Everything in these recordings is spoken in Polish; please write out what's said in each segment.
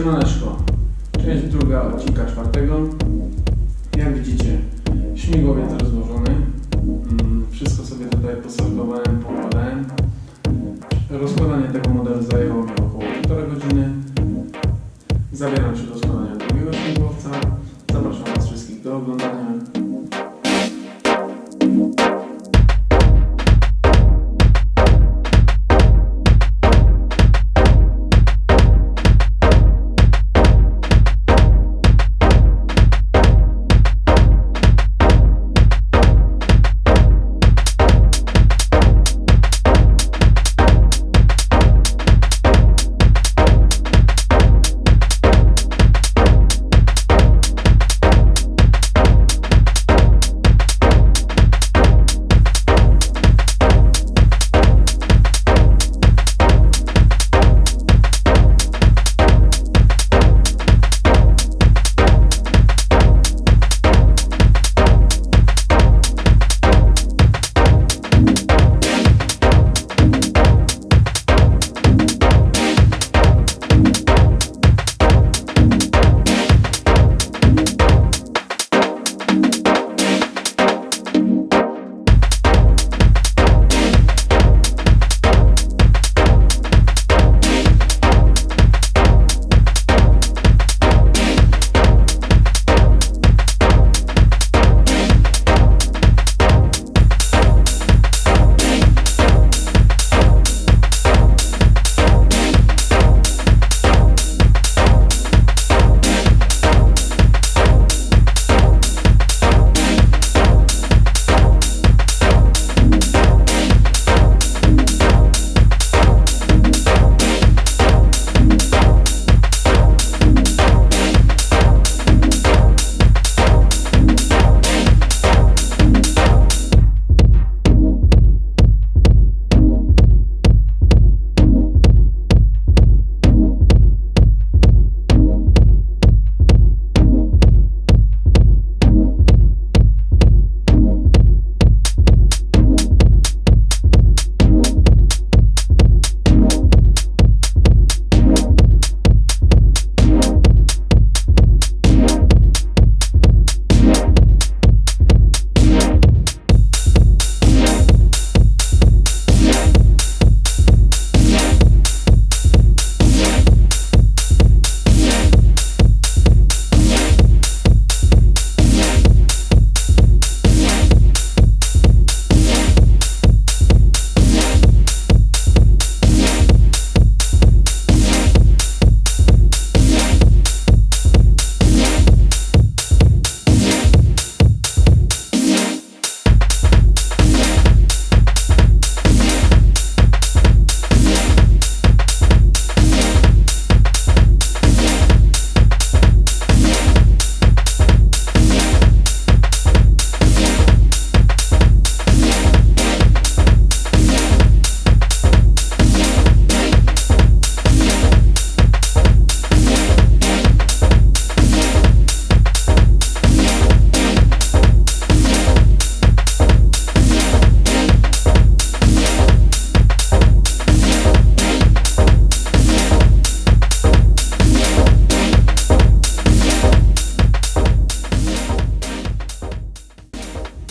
Siemaneczko. Część druga odcinka czwartego. Jak widzicie, śmigłowiec rozłożony. Mm, Wszystko sobie tutaj posortowałem, pokładałem. Rozkładanie tego modelu zajęło mi około 1,5 godziny. Zabieram się do składania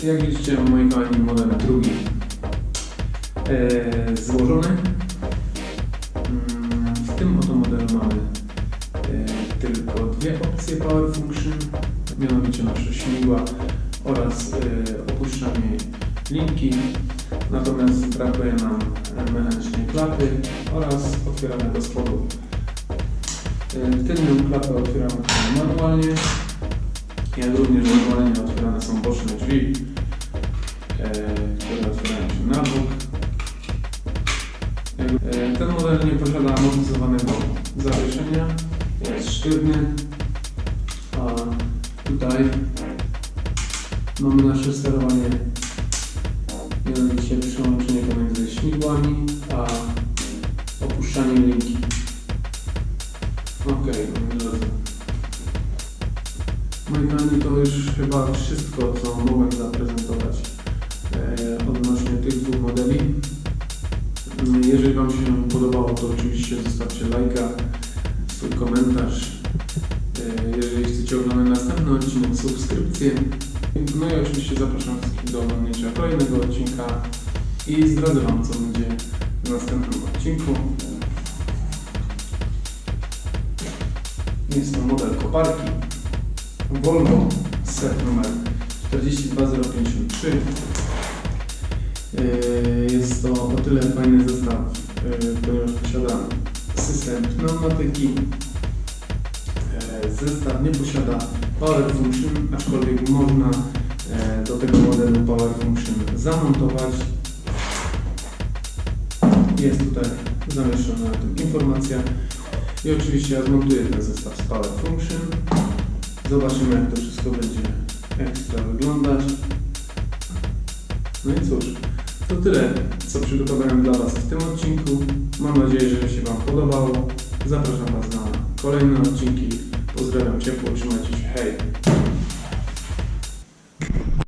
Jak widzicie, moi kochani, model drugi e, złożony. Mm, W tym oto modelu mamy e, tylko dwie opcje Power Function, mianowicie nasze śmigła oraz e, opuszczanie linki. Natomiast brakuje nam e, mechanicznej klapy oraz otwieramy do spodu. E, Tylną klapę otwieramy manualnie, jak również manualnie otwierane są boczne drzwi, tutaj mamy nasze sterowanie, mianowicie przełączenie pomiędzy śmigłami a opuszczaniem linki. Ok, moi drodzy. Moi kochani, to już chyba wszystko, co mogłem zaprezentować e, odnośnie tych dwóch modeli. Jeżeli Wam się podobało, to oczywiście zostawcie lajka, swój komentarz. E, Jeżeli chcecie oglądać następny odcinek, subskrypcję. No i oczywiście zapraszam wszystkich do oglądnięcia kolejnego odcinka i zdradzę Wam, co będzie w następnym odcinku. Jest to model koparki Volvo set numer 42053. Yy, Jest to o tyle fajny zestaw, yy, ponieważ posiada system pneumatyki. Zestaw nie posiada Power Function, aczkolwiek można yy, do tego modelu Power Function zamontować. Jest tutaj zamieszczona na tym informacja. I oczywiście ja zmontuję ten zestaw z Power Function. Zobaczymy jak to wszystko będzie ekstra wyglądać. No i cóż, to tyle, co przygotowałem dla Was w tym odcinku. Mam nadzieję, że się Wam podobało. Zapraszam Was na kolejne odcinki. Pozdrawiam ciepło, trzymajcie się, hej!